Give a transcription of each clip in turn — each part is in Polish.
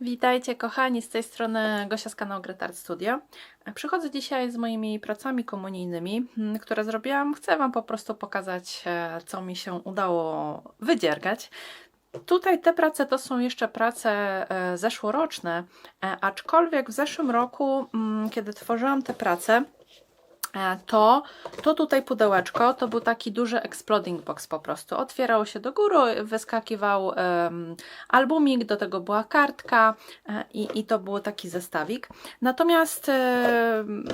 Witajcie kochani, z tej strony Gosia z kanału Gretard Studio. Przychodzę dzisiaj z moimi pracami komunijnymi, mm, które zrobiłam. Chcę Wam po prostu pokazać, e, co mi się udało wydziergać. Tutaj te prace to są jeszcze prace e, zeszłoroczne, e, aczkolwiek w zeszłym roku, mm, kiedy tworzyłam te prace, to, to tutaj pudełeczko to był taki duży exploding box po prostu. Otwierało się do góry, wyskakiwał em, albumik, do tego była kartka e, i, i to był taki zestawik. Natomiast em,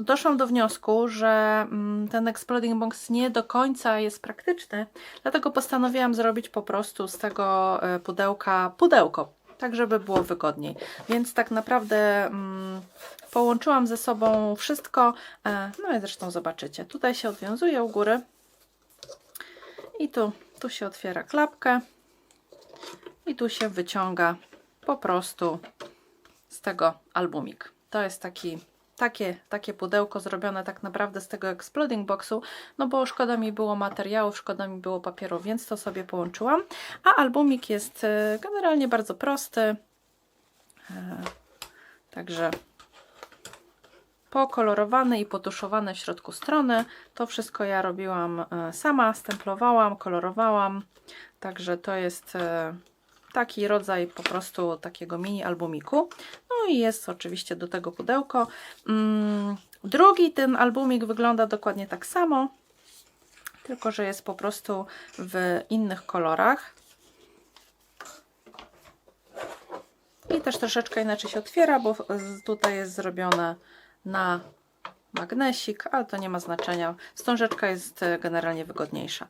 doszłam do wniosku, że mm, ten exploding box nie do końca jest praktyczny, dlatego postanowiłam zrobić po prostu z tego e, pudełka pudełko, tak żeby było wygodniej. Więc tak naprawdę mm, połączyłam ze sobą wszystko, e, no i zresztą zobaczycie. Tutaj się odwiązuje u góry i tu, tu się otwiera klapkę i tu się wyciąga po prostu z tego albumik. To jest taki takie, takie pudełko zrobione tak naprawdę z tego exploding boxu, no bo szkoda mi było materiałów, szkoda mi było papieru, więc to sobie połączyłam. A albumik jest e, generalnie bardzo prosty. E, Także pokolorowane i potuszowane w środku strony. To wszystko ja robiłam e, sama, stemplowałam, kolorowałam. Także to jest taki rodzaj po prostu takiego mini albumiku. I jest oczywiście do tego pudełko. Mm, Drugi ten albumik wygląda dokładnie tak samo, tylko że jest po prostu w innych kolorach. I też troszeczkę inaczej się otwiera, bo tutaj jest zrobione na magnesik, ale to nie ma znaczenia. Wstążeczka jest e, generalnie wygodniejsza.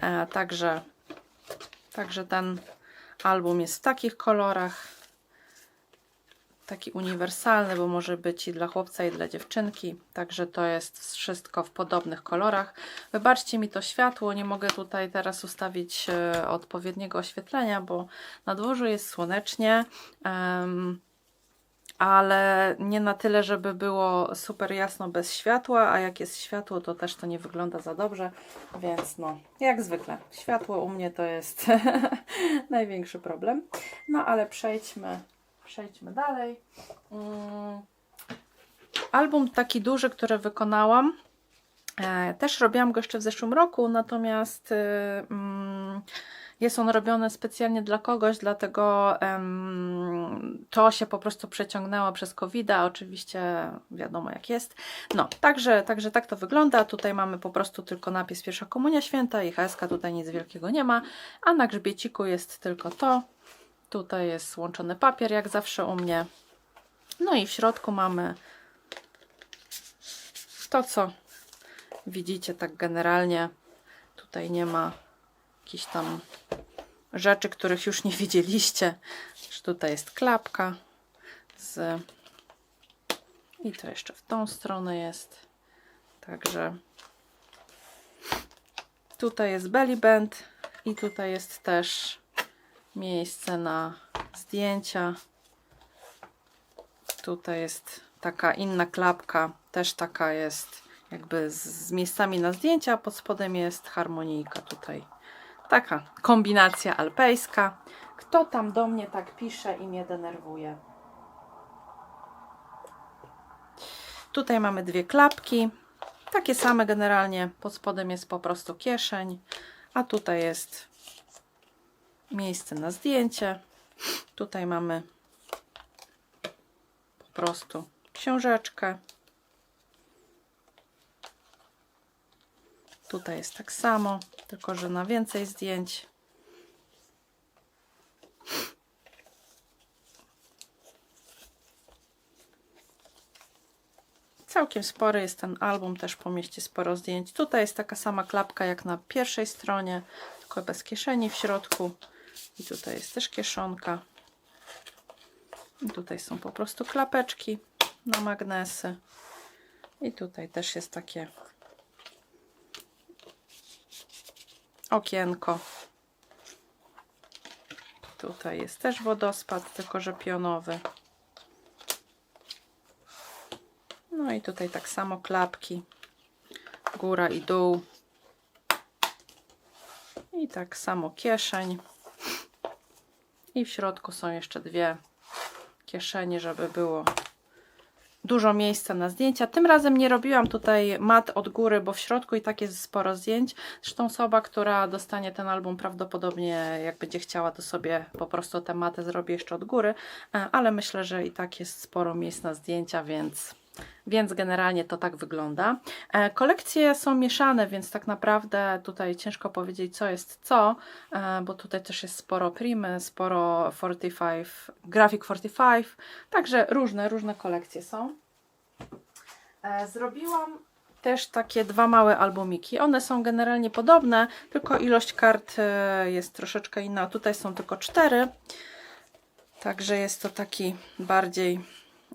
E, także, także ten album jest w takich kolorach. Taki uniwersalny, bo może być i dla chłopca, i dla dziewczynki. Także to jest wszystko w podobnych kolorach. Wybaczcie mi to światło, nie mogę tutaj teraz ustawić e, odpowiedniego oświetlenia, bo na dworzu jest słonecznie. Ale nie na tyle, żeby było super jasno bez światła, a jak jest światło, to też to nie wygląda za dobrze, więc no, jak zwykle, światło u mnie to jest największy problem. No ale przejdźmy, przejdźmy dalej. Mm. Album taki duży, który wykonałam, e, też robiłam go jeszcze w zeszłym roku, natomiast y, mm, jest on robiony specjalnie dla kogoś, dlatego to się po prostu przeciągnęło przez covid -a. Oczywiście wiadomo jak jest. No, także, także tak to wygląda. Tutaj mamy po prostu tylko napis Pierwsza Komunia Święta i HSK, tutaj nic wielkiego nie ma, a na grzbieciku jest tylko to. Tutaj jest łączony papier, jak zawsze u mnie. No i w środku mamy to, co widzicie tak generalnie. Tutaj nie ma jakichś tam rzeczy, których już nie widzieliście. Tutaj jest klapka z i to jeszcze w tą stronę jest. Także tutaj jest belly band i tutaj jest też miejsce na zdjęcia. Tutaj jest taka inna klapka, też taka jest jakby z, z miejscami na zdjęcia, a pod spodem jest harmonijka tutaj. Taka kombinacja alpejska. Kto tam do mnie tak pisze i mnie denerwuje? Tutaj mamy dwie klapki. Takie same generalnie. Pod spodem jest po prostu kieszeń. A tutaj jest miejsce na zdjęcie. Tutaj mamy po prostu książeczkę. Tutaj jest tak samo, tylko że na więcej zdjęć. Całkiem spory jest ten album, też pomieści sporo zdjęć. Tutaj jest taka sama klapka jak na pierwszej stronie, tylko bez kieszeni w środku. I tutaj jest też kieszonka. I tutaj są po prostu klapeczki na magnesy. I tutaj też jest takie okienko. Tutaj jest też wodospad, tylko że pionowy. No i tutaj tak samo klapki. Góra i dół. I tak samo kieszeń. I w środku są jeszcze dwie kieszenie, żeby było dużo miejsca na zdjęcia. Tym razem nie robiłam tutaj mat od góry, bo w środku i tak jest sporo zdjęć. Zresztą osoba, która dostanie ten album prawdopodobnie jak będzie chciała, to sobie po prostu tę matę zrobi jeszcze od góry, e, ale myślę, że i tak jest sporo miejsc na zdjęcia, więc więc generalnie to tak wygląda. E, Kolekcje są mieszane, więc tak naprawdę tutaj ciężko powiedzieć, co jest co, e, bo tutaj też jest sporo Primy, sporo 45, Graphic 45, także różne, różne kolekcje są. E, Zrobiłam też takie dwa małe albumiki. One są generalnie podobne, tylko ilość kart jest troszeczkę inna. Tutaj są tylko cztery, także jest to taki bardziej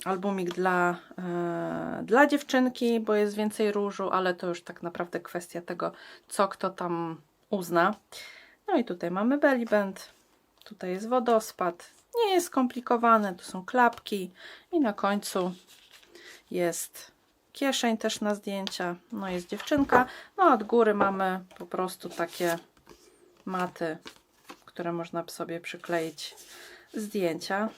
albumik dla, e, dla dziewczynki, bo jest więcej różu, ale to już tak naprawdę kwestia tego, co kto tam uzna. No i tutaj mamy belly band, tutaj jest wodospad. Nie jest skomplikowane, tu są klapki i na końcu jest kieszeń też na zdjęcia. No jest dziewczynka. No a od góry mamy po prostu takie maty, które można sobie przykleić zdjęcia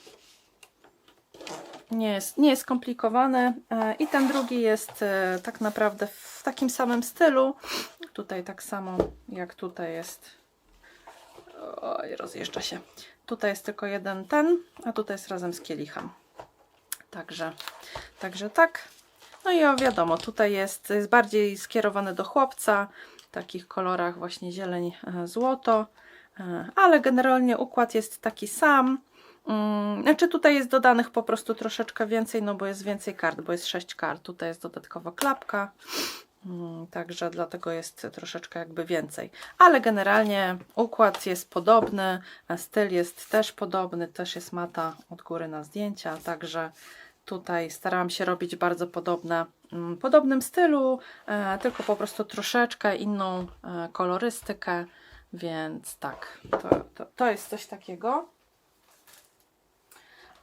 nie jest, nie jest skomplikowany e, i ten drugi jest e, tak naprawdę w takim samym stylu. Tutaj tak samo jak tutaj jest. Oj, rozjeżdża się. Tutaj jest tylko jeden ten, a tutaj jest razem z kielichem. Także, także tak. No i o, wiadomo, tutaj jest, jest bardziej skierowany do chłopca, w takich kolorach właśnie zieleń, e, złoto, ale generalnie układ jest taki sam. Mm, Znaczy tutaj jest dodanych po prostu troszeczkę więcej, no bo jest więcej kart, bo jest 6 kart. Tutaj jest dodatkowa klapka, mm, także dlatego jest troszeczkę jakby więcej. Ale generalnie układ jest podobny, styl jest też podobny, też jest mata od góry na zdjęcia, także tutaj starałam się robić bardzo podobne, mm, podobnym stylu, e, tylko po prostu troszeczkę inną e, kolorystykę, więc tak, to, to, to jest coś takiego.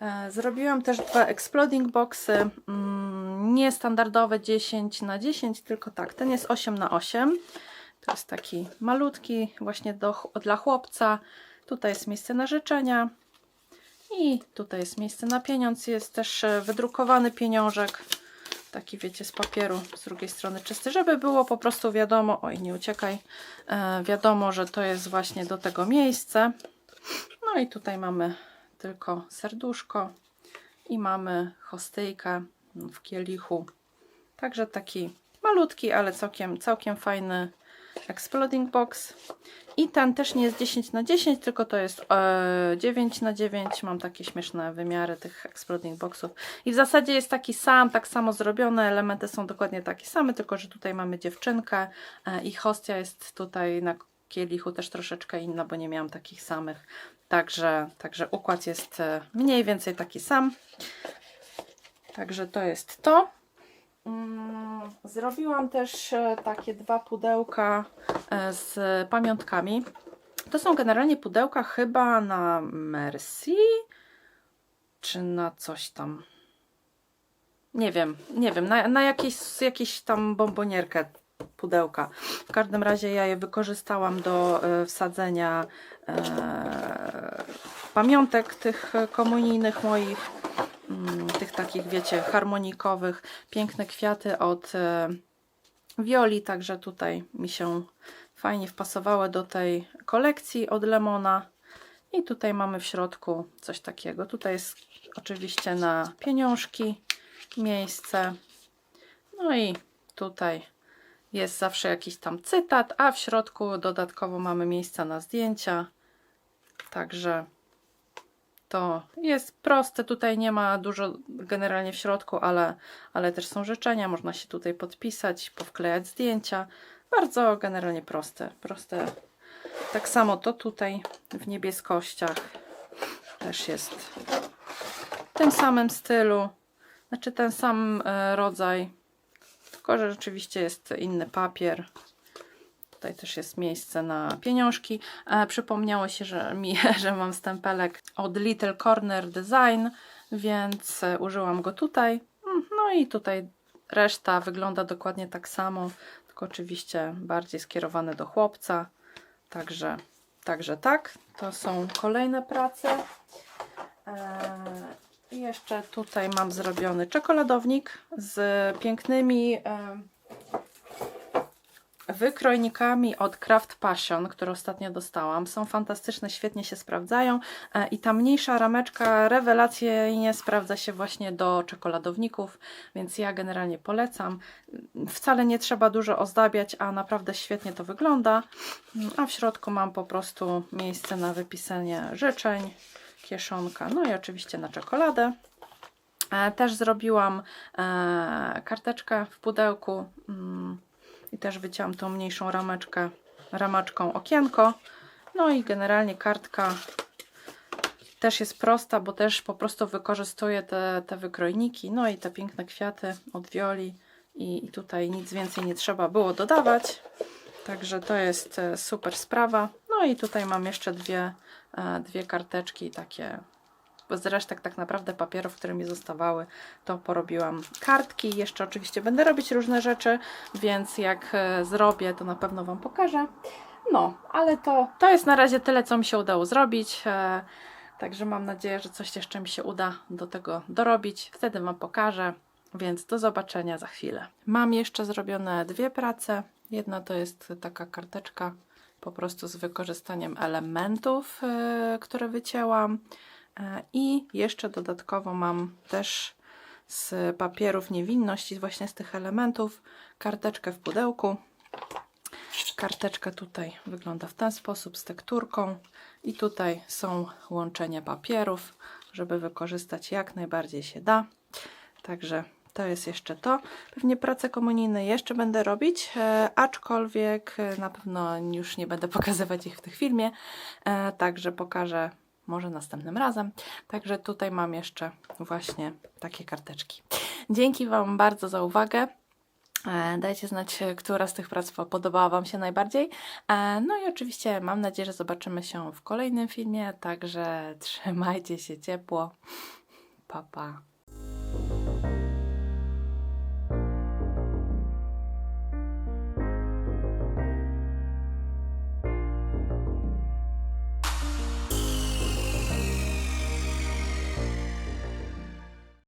E, Zrobiłam też dwa exploding boxy, mm, nie standardowe 10 na 10, tylko tak, ten jest 8 na 8. To jest taki malutki, właśnie do, dla chłopca. Tutaj jest miejsce na życzenia i tutaj jest miejsce na pieniądz. Jest też e, wydrukowany pieniążek, taki wiecie, z papieru, z drugiej strony czysty, żeby było po prostu wiadomo, oj nie uciekaj, e, wiadomo, że to jest właśnie do tego miejsce. No i tutaj mamy tylko serduszko i mamy hostyjkę w kielichu. Także taki malutki, ale całkiem, całkiem fajny exploding box. I ten też nie jest 10 na 10, tylko to jest e, 9 na 9. Mam takie śmieszne wymiary tych exploding boxów. I w zasadzie jest taki sam, tak samo zrobione. Elementy są dokładnie takie same, tylko że tutaj mamy dziewczynkę e, i hostia jest tutaj na kielichu też troszeczkę inna, bo nie miałam takich samych. Także, także układ jest e, mniej więcej taki sam. Także to jest to. Mm, Zrobiłam też e, takie dwa pudełka e, z pamiątkami. To są generalnie pudełka chyba na Mercy czy na coś tam. Nie wiem, nie wiem, na, na tam bombonierkę pudełka. W każdym razie ja je wykorzystałam do e, wsadzenia e, pamiątek tych komunijnych moich, mm, tych takich wiecie, harmonikowych, piękne kwiaty od e, Wioli, także tutaj mi się fajnie wpasowały do tej kolekcji od Lemona. I tutaj mamy w środku coś takiego. Tutaj jest oczywiście na pieniążki miejsce. No i tutaj jest zawsze jakiś tam cytat, a w środku dodatkowo mamy miejsca na zdjęcia. Także to jest proste. Tutaj nie ma dużo generalnie w środku, ale, ale też są życzenia. Można się tutaj podpisać, powklejać zdjęcia. Bardzo generalnie proste. Proste. Tak samo to tutaj w niebieskościach też jest w tym samym stylu. Znaczy ten sam e, rodzaj tylko że rzeczywiście jest inny papier. Tutaj też jest miejsce na pieniążki. E, przypomniało się, że mi, że mam stempelek od Little Corner Design, więc e, użyłam go tutaj. Mm, No i tutaj reszta wygląda dokładnie tak samo, tylko oczywiście bardziej skierowane do chłopca. Także, Także tak, to są kolejne prace. Eee, I jeszcze tutaj mam zrobiony czekoladownik z pięknymi wykrojnikami od Craft Passion, które ostatnio dostałam. Są fantastyczne, świetnie się sprawdzają E, i ta mniejsza rameczka rewelacyjnie sprawdza się właśnie do czekoladowników, więc ja generalnie polecam. Wcale nie trzeba dużo ozdabiać, a naprawdę świetnie to wygląda. A w środku mam po prostu miejsce na wypisanie życzeń, kieszonka, no i oczywiście na czekoladę. E, Też zrobiłam e, karteczkę w pudełku mm, i też wycięłam tą mniejszą rameczkę, ramaczką okienko. No i generalnie kartka też jest prosta, bo też po prostu wykorzystuję te, te wykrojniki, no i te piękne kwiaty od wioli i, i tutaj nic więcej nie trzeba było dodawać. Także to jest e, super sprawa. No i tutaj mam jeszcze dwie, e, dwie karteczki takie z resztek tak naprawdę papierów, które mi zostawały, to porobiłam kartki. Jeszcze oczywiście będę robić różne rzeczy, więc jak e, zrobię, to na pewno Wam pokażę. No, ale to, to jest na razie tyle, co mi się udało zrobić. E, Także mam nadzieję, że coś jeszcze mi się uda do tego dorobić. Wtedy Wam pokażę, więc do zobaczenia za chwilę. Mam jeszcze zrobione dwie prace. Jedna to jest taka karteczka po prostu z wykorzystaniem elementów, yy, które wycięłam. E, I jeszcze dodatkowo mam też z papierów niewinności, właśnie z tych elementów, karteczkę w pudełku. Karteczka tutaj wygląda w ten sposób z tekturką i tutaj są łączenia papierów, żeby wykorzystać jak najbardziej się da. Także to jest jeszcze to. Pewnie prace komunijne jeszcze będę robić, e, aczkolwiek e, na pewno już nie będę pokazywać ich w tym filmie, e, także pokażę może następnym razem. Także tutaj mam jeszcze właśnie takie karteczki. Dzięki Wam bardzo za uwagę. Dajcie znać, która z tych prac podobała Wam się najbardziej. No i oczywiście mam nadzieję, że zobaczymy się w kolejnym filmie, także trzymajcie się ciepło. Pa, pa.